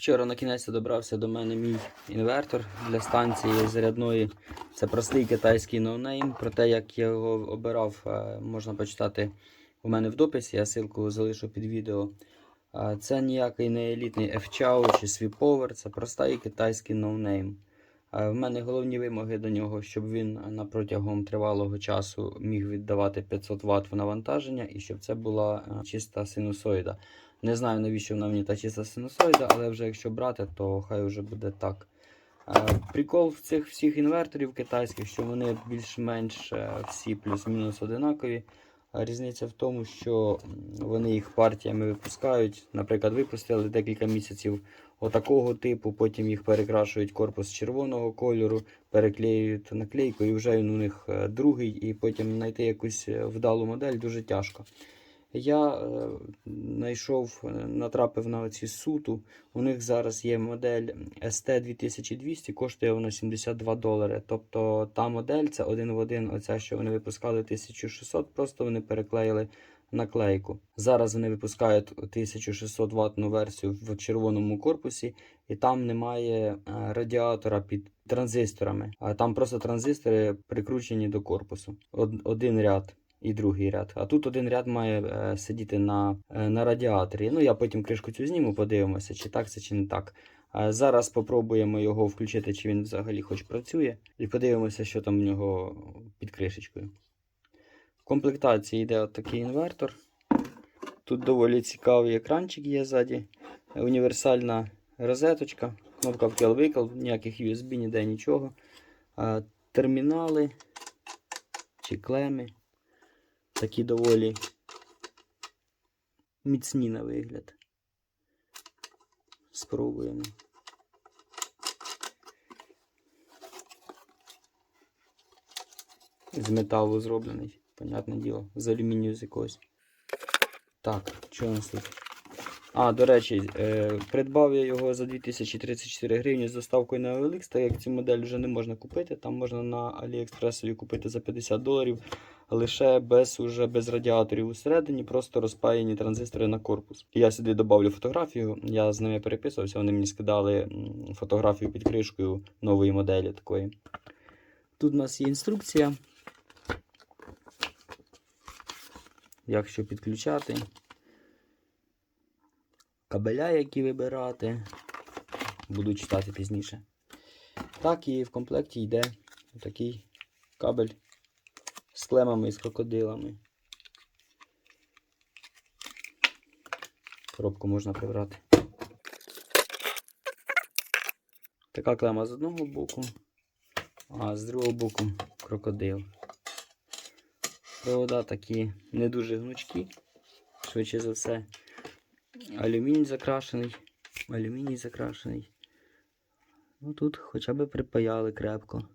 Вчора на кінець добрався до мене мій інвертор для станції зарядної. Це простий китайський ноунейм. Про те, як я його обирав, е, можна почитати у мене в дописі. Я ссылку залишу під відео. Е, Це ніякий не елітний F-Chow чи Sweepower, це простий китайський ноунейм. Е, В мене головні вимоги до нього, щоб він на протягом тривалого часу міг віддавати 500 Вт в навантаження і щоб це була чиста синусоїда. Не знаю, навіщо вона мені та чиста синусоїда, але вже якщо брати, то хай вже буде так. Е, Прикол в цих всіх інверторів китайських, що вони більш-менш е, всі плюс-мінус одинакові. Різниця в тому, що вони їх партіями випускають. Наприклад, випустили декілька місяців отакого типу, потім їх перекрашують корпус червоного кольору, переклеюють наклейку, і вже він у них е, другий, і потім знайти якусь е, вдалу модель дуже тяжко. Я е, знайшов, е, натрапив на оці суту. У них зараз є модель ST 2200, коштує вона 72 долари. Тобто та модель це один в один, оця, що вони випускали 1600, просто вони переклеїли наклейку. Зараз вони випускають 1600 ваттну версію в червоному корпусі, і там немає е, радіатора під транзисторами, а там просто транзистори прикручені до корпусу. Од- один ряд і другий ряд. А тут один ряд має е, сидіти на, е, на радіаторі. Ну, я потім кришку цю зніму, подивимося, чи так це, чи не так. Е, зараз спробуємо його включити, чи він взагалі хоч працює, і подивимося, що там в нього під кришечкою. В комплектації йде такий інвертор. Тут доволі цікавий екранчик є ззаді. Універсальна розеточка, кнопка вкл-викл, ніяких USB, ніде нічого. Термінали чи клеми. Такі доволі міцні на вигляд. Спробуємо. З металу зроблений, понятне діло, з алюмінію з якогось. Так, що у нас тут? А, до речі, е, придбав я його за 2034 гривні з доставкою на OLX, так як цю модель вже не можна купити. Там можна на AliExpress купити за 50 доларів, лише без, уже без радіаторів усередині, просто розпаяні транзистори на корпус. Я сюди додавлю фотографію, я з ними переписувався, вони мені скидали фотографію під кришкою нової моделі такої. Тут у нас є інструкція. Як що підключати кабеля, які вибирати. Буду читати пізніше. Так, і в комплекті йде такий кабель клемами і з крокодилами. Коробку можна прибрати. Така клема з одного боку, а з другого боку крокодил. Провода такі не дуже гнучкі, швидше за все. Алюміній закрашений. Алюміній закрашений. Ну тут хоча б припаяли крепко.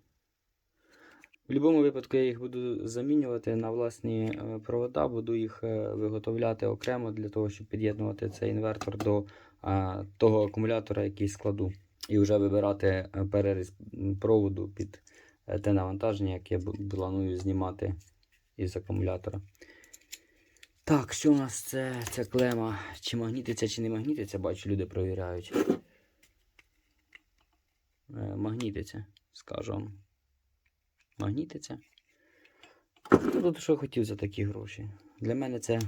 В будь-якому випадку я їх буду замінювати на власні е, провода, буду їх е, виготовляти окремо для того, щоб під'єднувати цей інвертор до е, того акумулятора, який складу. І вже вибирати е, переріз проводу під те навантаження, яке бу- планую знімати із акумулятора. Так, що у нас це ця клема? Чи магнітиться, чи не магнітиться, бачу, люди провіряють. Магнітиться, скажу вам. Магнітиться. Ну, Тут що хотів за такі гроші. Для мене це е,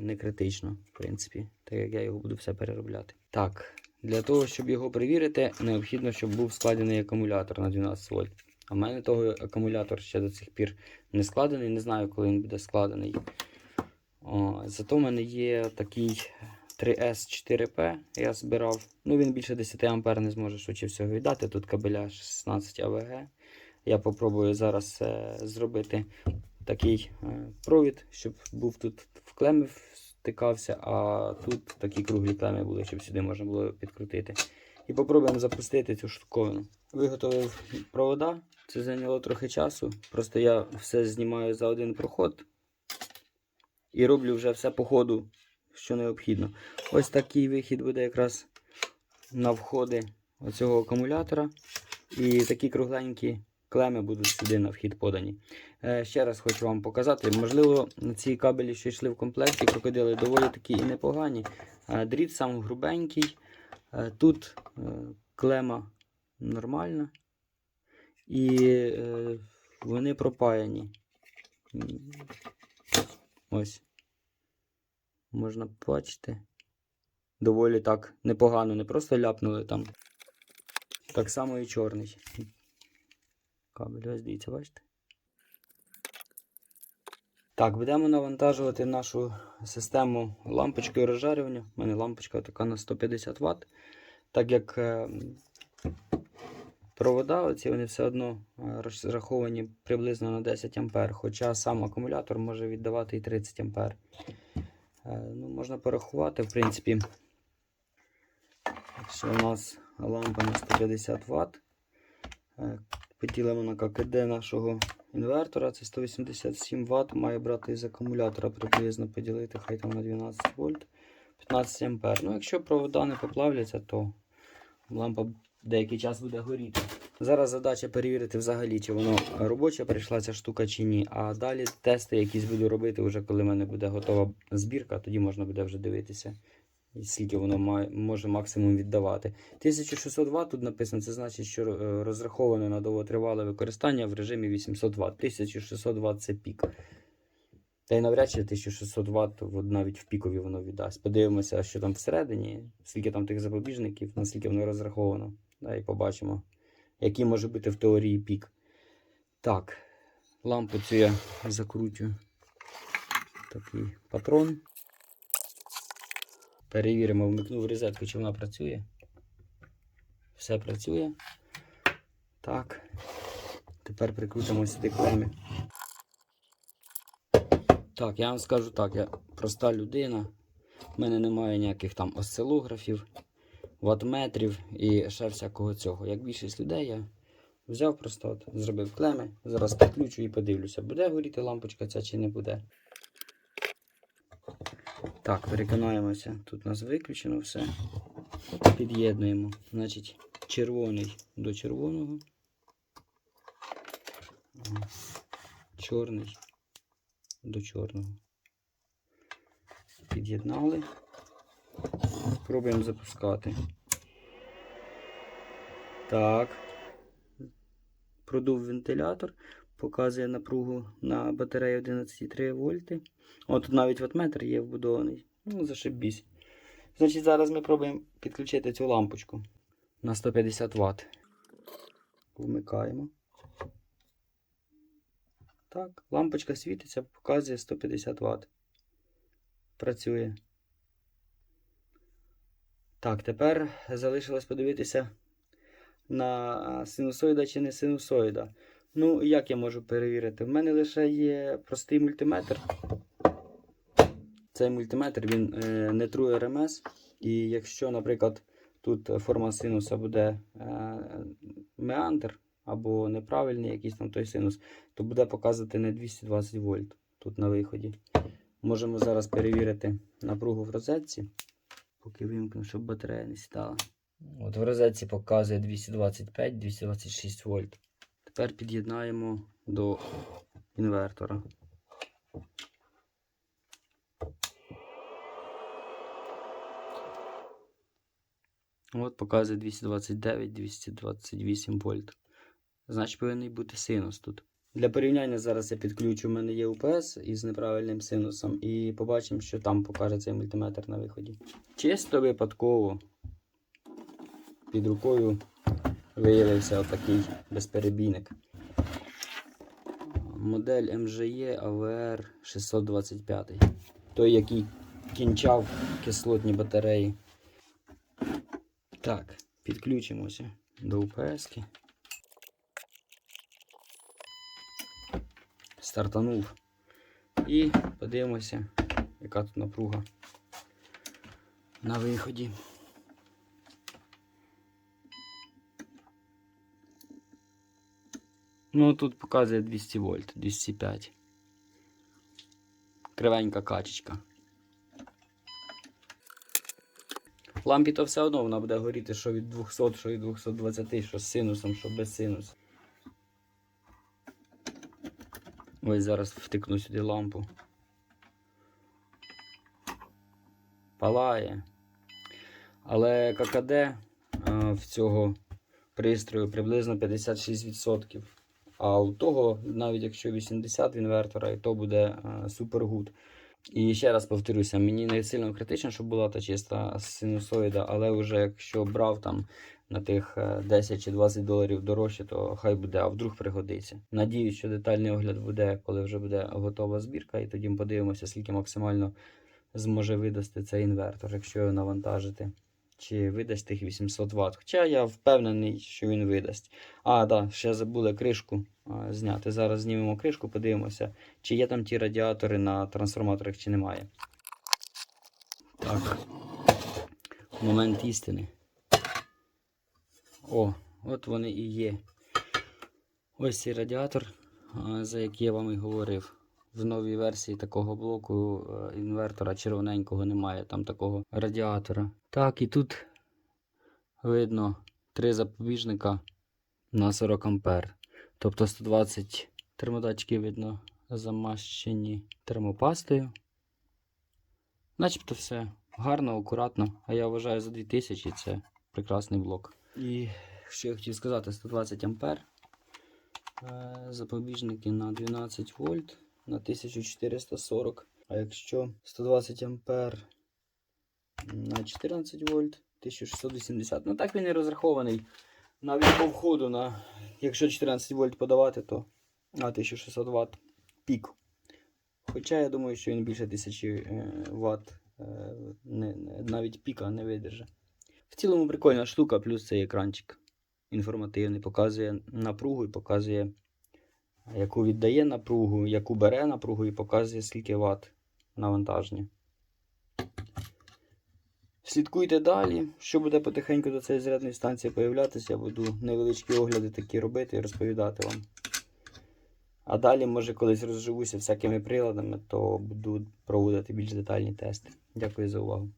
не критично, в принципі, так як я його буду все переробляти. Так, для того, щоб його перевірити, необхідно, щоб був складений акумулятор на 12 вольт. А в мене того акумулятор ще до цих пір не складений, не знаю, коли він буде складений. О, зато в мене є такий 3S4P, я збирав. Ну, він більше 10 А не зможе швидше всього віддати. Тут кабеля 16 АВГ. Я попробую зараз е, зробити такий е, провід, щоб був тут в клеми втикався, а тут такі круглі клеми були, щоб сюди можна було підкрутити. І попробуємо запустити цю штуковину. Виготовив провода, це зайняло трохи часу. Просто я все знімаю за один проход і роблю вже все по ходу, що необхідно. Ось такий вихід буде якраз на входи оцього акумулятора. І такі кругленькі клеми будуть сюди на вхід подані. Е, ще раз хочу вам показати. Можливо, ці кабелі, що йшли в комплекті, крокодили доволі такі і непогані. Е, дріт сам грубенький. Е, Тут е, клема нормальна. І е, вони пропаяні. Ось. Можна бачити. Доволі так непогано, не просто ляпнули там. Так само і чорний. Кабель, ось дивіться, бачите? Так, будемо навантажувати нашу систему лампочкою розжарювання. У мене лампочка така на 150 Вт. Так як е, провода оці вони все одно е, розраховані приблизно на 10 А, хоча сам акумулятор може віддавати і 30 А. Е, ну, можна порахувати, в принципі, що у нас лампа на 150 Вт. Е, Поділимо на ККД нашого інвертора, це 187 Вт, має брати з акумулятора приблизно поділити, хай там на 12 вольт, 15 ампер. Ну, якщо провода не поплавляться, то лампа деякий час буде горіти. Зараз задача перевірити взагалі, чи воно робоча прийшла ця штука чи ні. А далі тести якісь буду робити, вже коли в мене буде готова збірка, тоді можна буде вже дивитися, скільки воно має, може максимум віддавати. 1600 Вт тут написано, це значить, що е, розраховано на довготривале використання в режимі 800 Вт. 1600 Вт це пік. Та й навряд чи 1600 Вт навіть в пікові воно віддасть. Подивимося, що там всередині, скільки там тих запобіжників, наскільки воно розраховано. Да, і побачимо, який може бути в теорії пік. Так, лампу цю я закручу. Такий патрон. Перевіримо, вмикнув розетку, чи вона працює. Все працює. Так. Тепер прикрутимо сюди клеми. Так, я вам скажу так, я проста людина. У мене немає ніяких там осцилографів, ватметрів і ще всякого цього. Як більшість людей, я взяв просто, от, зробив клеми, зараз підключу і подивлюся, буде горіти лампочка ця чи не буде. Так, переконаємося. Тут у нас виключено все. Під'єднуємо. Значить, червоний до червоного. Чорний до чорного. Під'єднали. Пробуємо запускати. Так. Продув вентилятор. Показує напругу на батареї 11,3 вольти. О, тут навіть ватметр є вбудований. Ну, зашибісь. Значить, зараз ми пробуємо підключити цю лампочку на 150 Вт. Вмикаємо. Так, лампочка світиться, показує 150 Вт. Працює. Так, тепер залишилось подивитися на синусоїда чи не синусоїда. Ну, як я можу перевірити? В мене лише є простий мультиметр. Цей мультиметр він е, не True RMS. І якщо, наприклад, тут форма синуса буде е, меандр або неправильний якийсь там той синус, то буде показувати не 220 вольт тут на виході. Можемо зараз перевірити напругу в розетці, поки вимкну, щоб батарея не сідала. От в розетці показує 225-226 вольт. Тепер під'єднаємо до інвертора. От показує 229-228 вольт. Значить, повинен бути синус тут. Для порівняння зараз я підключу, у мене є УПС із неправильним синусом, і побачимо, що там покаже цей мультиметр на виході. Чисто випадково під рукою виявився отакий безперебійник. Модель MGE AVR 625. Той, який кінчав кислотні батареї. Так, підключимося до УПС. -ки. Стартанув. І подивимося, яка тут напруга на виході. Ну, тут показує 200 вольт, 205. Кривенька качечка. В лампі то все одно вона буде горіти, що від 200, що від 220, що з синусом, що без синусу. Ось зараз втикну сюди лампу. Палає. Але ККД е, в цього пристрою приблизно 56%. А у того, навіть якщо 80 в інвертора, і то буде е, супер гуд. І ще раз повторюся, мені не сильно критично, щоб була та чиста синусоїда, але вже якщо брав там на тих е, 10 чи 20 доларів дорожче, то хай буде, а вдруг пригодиться. Надіюсь, що детальний огляд буде, коли вже буде готова збірка, і тоді подивимося, скільки максимально зможе видасти цей інвертор, якщо його навантажити. Чи видасть тих 800 Вт. Хоча я впевнений, що він видасть. А, да, ще забули кришку а, зняти. Зараз знімемо кришку, подивимося, чи є там ті радіатори на трансформаторах, чи немає. Так. Момент істини. О, от вони і є. Ось цей радіатор, за який я вам і говорив. В новій версії такого блоку е, інвертора червоненького немає, там такого радіатора. Так, і тут видно три запобіжника на 40 ампер. Тобто 120 термодатчики видно замащені термопастою. Начебто все гарно, акуратно. А я вважаю за 2000 це прекрасний блок. І що я хотів сказати, 120 ампер. Е, Запобіжники на 12 вольт на 1440. А якщо 120 ампер на 14 вольт, 1680. Ну так він і розрахований. Навіть по входу, на, якщо 14 вольт подавати, то на 1600 Вт пік. Хоча я думаю, що він більше 1000 е, Вт е, не, навіть піка не видержи. В цілому прикольна штука, плюс цей екранчик інформативний, показує напругу і показує, яку віддає напругу, яку бере напругу і показує, скільки Вт навантаження. Слідкуйте далі, що буде потихеньку до цієї зарядної станції появлятися. Я буду невеличкі огляди такі робити і розповідати вам. А далі, може, колись розживуся всякими приладами, то буду проводити більш детальні тести. Дякую за увагу.